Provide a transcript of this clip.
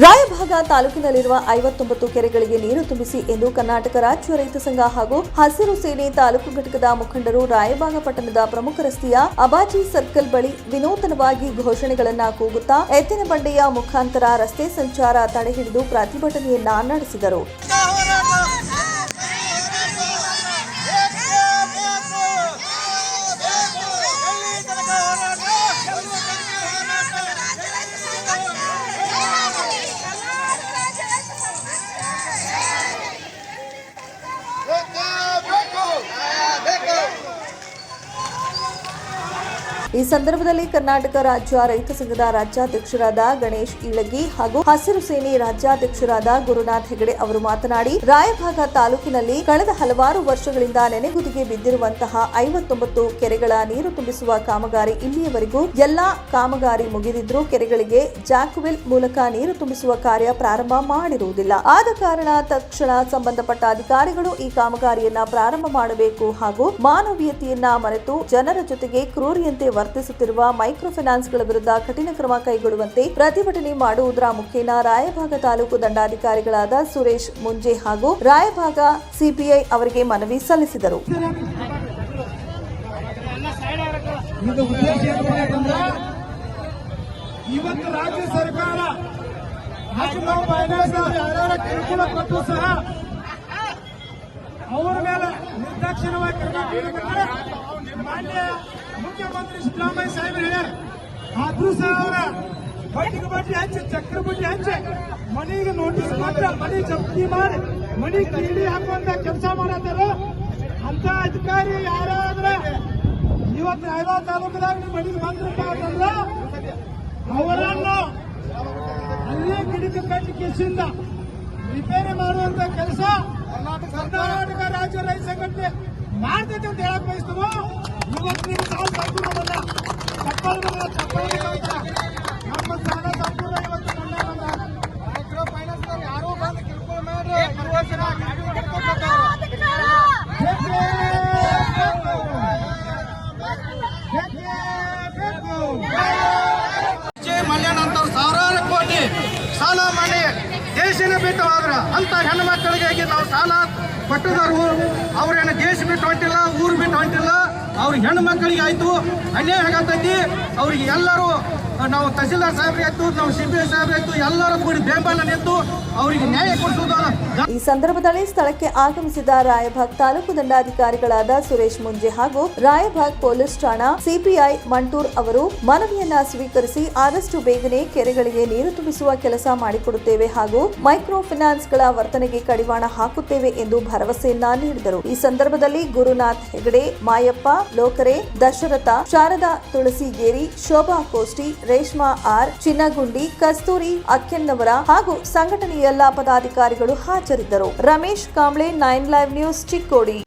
ರಾಯಭಾಗ ತಾಲೂಕಿನಲ್ಲಿರುವ ಐವತ್ತೊಂಬತ್ತು ಕೆರೆಗಳಿಗೆ ನೀರು ತುಂಬಿಸಿ ಎಂದು ಕರ್ನಾಟಕ ರಾಜ್ಯ ರೈತ ಸಂಘ ಹಾಗೂ ಹಸಿರು ಸೇನೆ ತಾಲೂಕು ಘಟಕದ ಮುಖಂಡರು ರಾಯಭಾಗ ಪಟ್ಟಣದ ಪ್ರಮುಖ ರಸ್ತೆಯ ಅಬಾಜಿ ಸರ್ಕಲ್ ಬಳಿ ವಿನೂತನವಾಗಿ ಘೋಷಣೆಗಳನ್ನು ಕೂಗುತ್ತಾ ಎತ್ತಿನ ಬಂಡೆಯ ಮುಖಾಂತರ ರಸ್ತೆ ಸಂಚಾರ ತಡೆಹಿಡಿದು ಪ್ರತಿಭಟನೆಯನ್ನ ನಡೆಸಿದರು. ಈ ಸಂದರ್ಭದಲ್ಲಿ ಕರ್ನಾಟಕ ರಾಜ್ಯ ರೈತ ಸಂಘದ ರಾಜ್ಯಾಧ್ಯಕ್ಷರಾದ ಗಣೇಶ್ ಇಳಗಿ ಹಾಗೂ ಹಸಿರು ಸೇನೆ ರಾಜ್ಯಾಧ್ಯಕ್ಷರಾದ ಗುರುನಾಥ್ ಹೆಗಡೆ ಅವರು ಮಾತನಾಡಿ, ರಾಯಭಾಗ ತಾಲೂಕಿನಲ್ಲಿ ಕಳೆದ ಹಲವಾರು ವರ್ಷಗಳಿಂದ ನೆನೆಗುದಿಗೆ ಬಿದ್ದಿರುವಂತಹ ಐವತ್ತೊಂಬತ್ತು ಕೆರೆಗಳ ನೀರು ತುಂಬಿಸುವ ಕಾಮಗಾರಿ ಇಲ್ಲಿಯವರೆಗೂ ಎಲ್ಲಾ ಕಾಮಗಾರಿ ಮುಗಿದಿದ್ರು ಕೆರೆಗಳಿಗೆ ಜಾಕ್ವೆಲ್ ಮೂಲಕ ನೀರು ತುಂಬಿಸುವ ಕಾರ್ಯ ಪ್ರಾರಂಭ ಮಾಡಿರುವುದಿಲ್ಲ. ಆದ ಕಾರಣ ತಕ್ಷಣ ಸಂಬಂಧಪಟ್ಟ ಅಧಿಕಾರಿಗಳು ಈ ಕಾಮಗಾರಿಯನ್ನ ಪ್ರಾರಂಭ ಮಾಡಬೇಕು ಹಾಗೂ ಮಾನವೀಯತೆಯನ್ನ ಮರೆತು ಜನರ ಜೊತೆಗೆ ಕ್ರೂರಿಯಂತೆ ವರ್ತಿಸುತ್ತಿರುವ ಮೈಕ್ರೋ ಫೈನಾನ್ಸ್ಗಳ ವಿರುದ್ಧ ಕಠಿಣ ಕ್ರಮ ಕೈಗೊಳ್ಳುವಂತೆ ಪ್ರತಿಭಟನೆ ಮಾಡುವುದರ ಮುಖೇನ ರಾಯಭಾಗ ತಾಲೂಕು ದಂಡಾಧಿಕಾರಿಗಳಾದ ಸುರೇಶ್ ಮುಂಜೆ ಹಾಗೂ ರಾಯಭಾಗ ಸಿಪಿಐ ಅವರಿಗೆ ಮನವಿ ಸಲ್ಲಿಸಿದರು ಇವತ್ತು ರಾಜ್ಯ ಸರ್ಕಾರ ಕಿರುಕುಳ ಕೊಟ್ಟು ಸಹ ಅವರ ಮೇಲೆ ನಿರ್ದಾಕ್ಷಿಣ್ಯವಾಗಿ ಕ್ರಮ ಕೈಗೊಳ್ಳುತ್ತಾರೆ. ಮಾನ್ಯ ಮುಖ್ಯಮಂತ್ರಿ ಸಿದ್ದರಾಮಯ್ಯ ಸಾಹೇಬರು ಹೇಳ್ಯಾರ, ಆದ್ರೂ ಸಹ ಅವರ ಬಡ್ಡಿಗೆ ಬಡ್ಡಿ ಹಚ್ಚಿ, ಚಕ್ರ ಬಡ್ಡಿ ಹಚ್ಚಿ, ಮನೆಗೆ ನೋಟಿಸ್ ಮಾತ್ರ ಮನೆ ಜಪ್ತಿ ಮಾಡಿ, ಮನೆ ಕೀಳಿ ಹಾಕುವಂತ ಕೆಲಸ ಮಾಡತ್ತಾರ ಅಂತ ಅಧಿಕಾರಿ ಯಾರಾದ್ರೆ, ಇವತ್ತು ರಾಯಬಾಗ್ ತಾಲೂಕದಾಗ ನಿಮ್ಮ ಮನೆಗೆ ಬಂದ್ರಪ್ಪ ಅಂತಂದ್ರ ಅವರನ್ನು ಅಲ್ಲೇ ಗಿಡಕ್ಕೆ ಕಟ್ಟಿ ಕೆಸಿಂದ ರಿಪೇರಿ ಮಾಡುವಂತ ಕೆಲಸ ಕರ್ನಾಟಕ ರಾಜ್ಯ ರೈತ ಸಂಘಟನೆ ಮಾಡ್ತೈತೆ ಅಂತ ಹೇಳಕ್ ಬಯಸ್ತೇವೆ? ಇವತ್ತು ನೀವು ಸಾಲ ಸಂಪೂರ್ಣವಲ್ಲ ಚಪ್ಪಲ್ ಚಪ್ಪಲ್ ನಮ್ಮ ಸಾಲ ಸಂಪೂರ್ಣ ಇವತ್ತು ಬಂದ ಮೈಕ್ರೋ ಫೈನಾನ್ಸ್ ಬಂದು ಕೋಟಿ ಸಾಲ ಮಾಡಿ ದೇಶನೇ ಅಂತ ಹೆಣ್ಣು ನಾವು ಸಾಲ ಕೊಟ್ಟಿದ್ರು ಅವ್ರೇನು ಅವ್ರಿಗೆ ಹೆಣ್ಣು ಮಕ್ಕಳಿಗೆ ಆಯ್ತು ಅನ್ಯಾಯ ಆಗತೈತಿ. ಅವ್ರಿಗೆ ಎಲ್ಲರೂ ನಾವು ತಹಸೀಲ್ದಾರ್ ಸಾಹೇಬ್ರಿಗೆ ಆಯ್ತು, ನಾವು ಸಿ ಬಿ ಐ ಸಾಹೇಬ್ರಿಗೆ ಆಯ್ತು, ಎಲ್ಲರೂ ಕೂಡಿ ಬೆಂಬಲ ನಿಂತು ಅವರಿಗೆ ನ್ಯಾಯ ಕೊಡಿಸುವುದು ಈ ಸಂದರ್ಭದಲ್ಲಿ ಸ್ಥಳಕ್ಕೆ ಆಗಮಿಸಿದ ರಾಯಭಾಗ್ ತಾಲೂಕು ದಂಡಾಧಿಕಾರಿಗಳಾದ ಸುರೇಶ್ ಮುಂಜೆ ಹಾಗೂ ರಾಯಭಾಗ್ ಪೊಲೀಸ್ ಠಾಣಾ ಸಿಪಿಐ ಮಂಟೂರ್ ಅವರು ಮನವಿಯನ್ನ ಸ್ವೀಕರಿಸಿ ಆದಷ್ಟು ಬೇಗನೆ ಕೆರೆಗಳಿಗೆ ನೀರು ತುಂಬಿಸುವ ಕೆಲಸ ಮಾಡಿಕೊಡುತ್ತೇವೆ ಹಾಗೂ ಮೈಕ್ರೋ ಫಿನಾನ್ಸ್ಗಳ ವರ್ತನೆಗೆ ಕಡಿವಾಣ ಹಾಕುತ್ತೇವೆ ಎಂದು ಭರವಸೆಯನ್ನ ನೀಡಿದರು. ಈ ಸಂದರ್ಭದಲ್ಲಿ ಗುರುನಾಥ್ ಹೆಗಡೆ, ಮಾಯಪ್ಪ, ಲೋಕರೆ, ದಶರಥ, ಶಾರದಾ ತುಳಸಿಗೇರಿ, ಶೋಭಾ ಕೋಷ್ಟಿ ರೇಷ್ಮಾ ಆರ್ ಚಿನ್ನಗುಂಡಿ ಕಸ್ತೂರಿ ಅಕ್ಕೆನ್ನವರ ಹಾಗೂ ಸಂಘಟನೆಯ ಎಲ್ಲಾ ಪದಾಧಿಕಾರಿಗಳು ಹಾಜರಿದ್ದರು. Ramesh Kamble, nine live news Chikkodi.